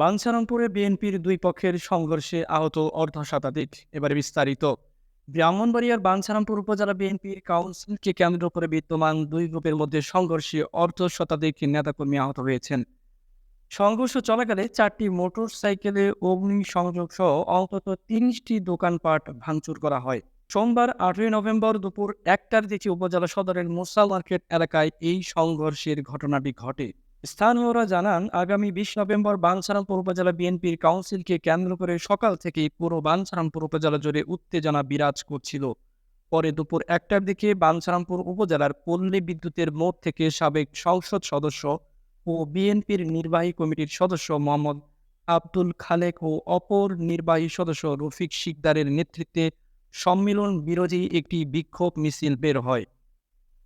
বাঞ্ছারামপুরে বিএনপির দুই পক্ষের সংঘর্ষে আহত অর্ধ শতাধিক এবারে বিস্তারিত। ব্রাহ্মণবাড়িয়ার বাঞ্ছারামপুর উপজেলা বিএনপির কাউন্সিলকে কেন্দ্র করে বিদ্যমান দুই গ্রুপের মধ্যে সংঘর্ষে অর্ধ শতাধিক নেতাকর্মী আহত হয়েছেন। সংঘর্ষ চলাকালে চারটি মোটর সাইকেলে অগ্নি সংযোগ সহ অন্তত তিরিশটি দোকানপাট ভাঙচুর করা হয়। সোমবার আটই নভেম্বর দুপুর একটার দিকে উপজেলা সদরের মুসা মার্কেট এলাকায় এই সংঘর্ষের ঘটনাটি ঘটে। স্থানীয়রা জানান, আগামী বিশ নভেম্বর বাঞ্ছারামপুর উপজেলা বিএনপির কাউন্সিলকে কেন্দ্র করে সকাল থেকেই পুরো বাঞ্ছারামপুর উপজেলা জুড়ে উত্তেজনা বিরাজ করছিল। পরে দুপুর একটার দিকে বাঞ্ছারামপুর উপজেলার পল্লী বিদ্যুতের মোড় থেকে সাবেক সংসদ সদস্য ও বিএনপির নির্বাহী কমিটির সদস্য মোহাম্মদ আব্দুল খালেক ও অপর নির্বাহী সদস্য রফিক শিকদারের নেতৃত্বে সম্মেলন বিরোধী একটি বিক্ষোভ মিছিল বের হয়।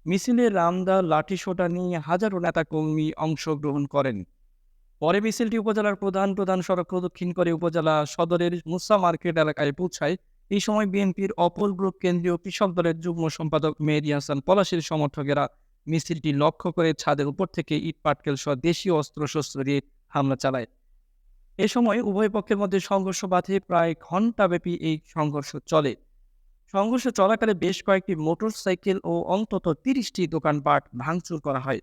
মিছিলে রামদা লাঠিসোঁটা নিয়ে হাজারো নেতাকর্মী অংশগ্রহণ করেন। পরে মিছিলটি উপজেলার প্রধান প্রধান সড়ক প্রদক্ষিণ করে উপজেলা সদরের মুসা মার্কেট এলাকায় পৌঁছায়। এই সময় বিএনপির অপর গ্রুপ কেন্দ্রীয় কৃষক দলের যুগ্ম সম্পাদক মেহেদি হাসান পলাশের সমর্থকেরা মিছিলটি লক্ষ্য করে ছাদের উপর থেকে ইট পাটকেল সহ দেশীয় অস্ত্রশস্ত্র দিয়ে হামলা চালায়। এ সময় উভয় পক্ষের মধ্যে সংঘর্ষ বাধে প্রায় ঘণ্টাব্যাপী এই সংঘর্ষ চলে। সংঘর্ষ চলাকালে বেশ কয়েকটি মোটরসাইকেল ও অন্তত তিরিশটি দোকানপাট ভাঙচুর করা হয়।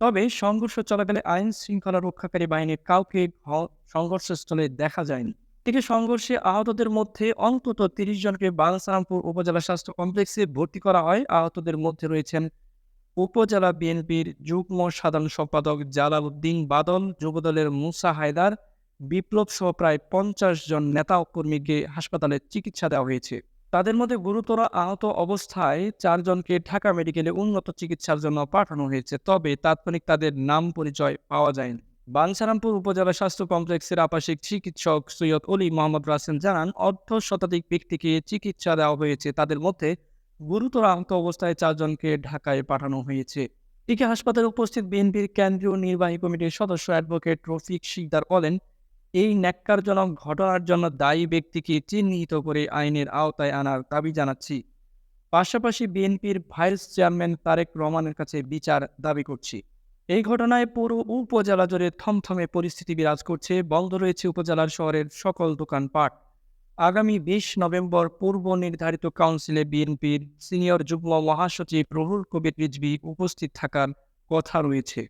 তবে সংঘর্ষ চলাকালে আইন শৃঙ্খলা রক্ষাকারী বাহিনীর কাউকে সংঘর্ষস্থলে দেখা যায়নি। থেকে সংঘর্ষে আহতদের মধ্যে অন্তত তিরিশ জনকে বালসারামপুর উপজেলা স্বাস্থ্য কমপ্লেক্সে ভর্তি করা হয়। আহতদের মধ্যে রয়েছেন উপজেলা বিএনপির যুগ্ম সাধারণ সম্পাদক জালাল উদ্দিন বাদল, যুবদলের মুসা হায়দার বিপ্লব সহ প্রায় পঞ্চাশ জন নেতা কর্মীকে হাসপাতালে চিকিৎসা দেওয়া হয়েছে। তাদের মধ্যে গুরুতর আহত অবস্থায় চারজনকে ঢাকা মেডিকেলে উন্নত চিকিৎসার জন্য পাঠানো হয়েছে, তবে তাৎক্ষণিক তাদের নাম পরিচয় পাওয়া যায়নি। বাঞ্ছারামপুর উপজেলা স্বাস্থ্য কমপ্লেক্সের আবাসিক চিকিৎসক সৈয়দ অলি মোহাম্মদ রাসেল জানান, অর্ধ শতাধিক ব্যক্তিকে চিকিৎসা দেওয়া হয়েছে, তাদের মধ্যে গুরুতর আহত অবস্থায় চারজনকে ঢাকায় পাঠানো হয়েছে। এদিকে হাসপাতালে উপস্থিত বিএনপির কেন্দ্রীয় নির্বাহী কমিটির সদস্য অ্যাডভোকেট রফিক শিকদার বলেন এই ন্যাক্কারজনক ঘটনার জন্য দায়ী ব্যক্তিকে চিহ্নিত করে আইনের আওতায় আনার দাবি জানাচ্ছি। পাশাপাশি বিএনপির ভাইস চেয়ারম্যান তারেক রহমানের কাছে বিচার দাবি করছি। এই ঘটনায় পুরো উপজেলা জুড়ে থমথমে পরিস্থিতি বিরাজ করছে, বন্ধ রয়েছে উপজেলার শহরের সকল দোকানপাট। আগামী বিশ নভেম্বর পূর্ব নির্ধারিত কাউন্সিলে বিএনপির সিনিয়র যুগ্ম মহাসচিব রুহুল কবির রিজভি উপস্থিত থাকার কথা রয়েছে।